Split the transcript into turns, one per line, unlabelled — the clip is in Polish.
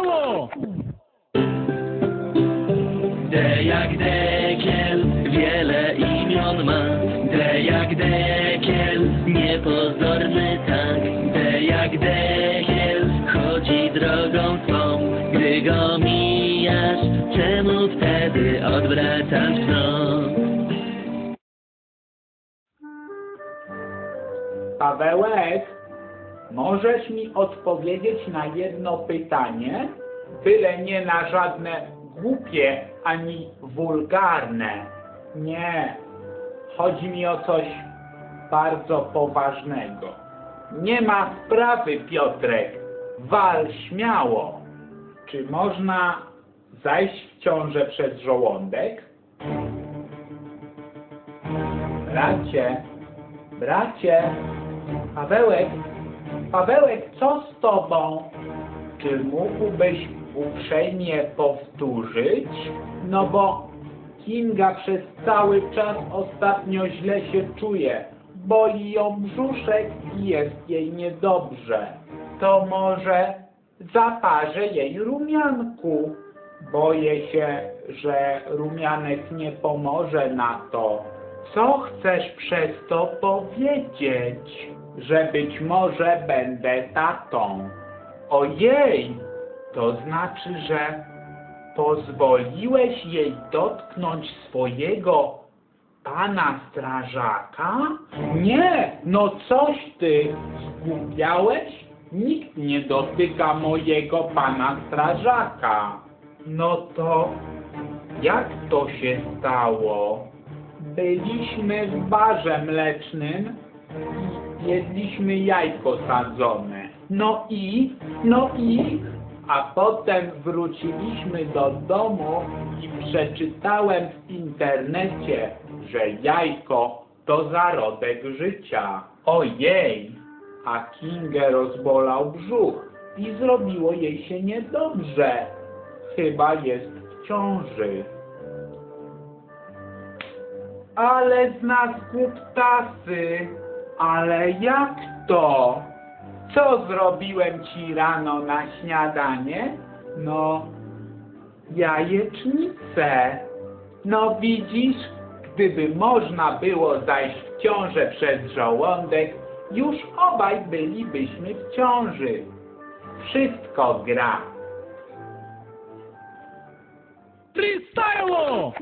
Freestyle'o!
D jak dekiel, wiele imion ma. D jak dekiel, niepozorny tak. D jak dekiel, chodzi drogą swą. Gdy go mijasz, czemu wtedy odwracasz wzrok?
Pawełek, możesz mi odpowiedzieć na jedno pytanie? Byle nie na żadne głupie ani wulgarne. Nie, chodzi mi o coś bardzo poważnego. Nie ma sprawy, Piotrek. Wal śmiało. Czy można zajść w ciążę przez żołądek? Bracie, bracie, Pawełek, Pawełek, co z tobą? Czy mógłbyś uprzejmie powtórzyć? No bo Kinga przez cały czas ostatnio źle się czuje. Boli ją brzuszek i jest jej niedobrze. To może zaparzę jej rumianku. Boję się, że rumianek nie pomoże na to. Co chcesz przez to powiedzieć? Że być może będę tatą. Ojej, to znaczy, że pozwoliłeś jej dotknąć swojego pana strażaka? Nie, no coś ty, zgłupiałeś? Nikt nie dotyka mojego pana strażaka. No to jak to się stało? Byliśmy w barze mlecznym jedliśmy jajko sadzone. No i, no i, a potem wróciliśmy do domu i przeczytałem w internecie, że jajko to zarodek życia. Ojej, a Kingę rozbolał brzuch i zrobiło jej się niedobrze. Chyba jest w ciąży. Ale z nas głuptasy, ale jak to? Co zrobiłem ci rano na śniadanie? No, jajecznicę. No widzisz, gdyby można było zajść w ciążę przez żołądek, już obaj bylibyśmy w ciąży. Wszystko gra.
Freestyle'o!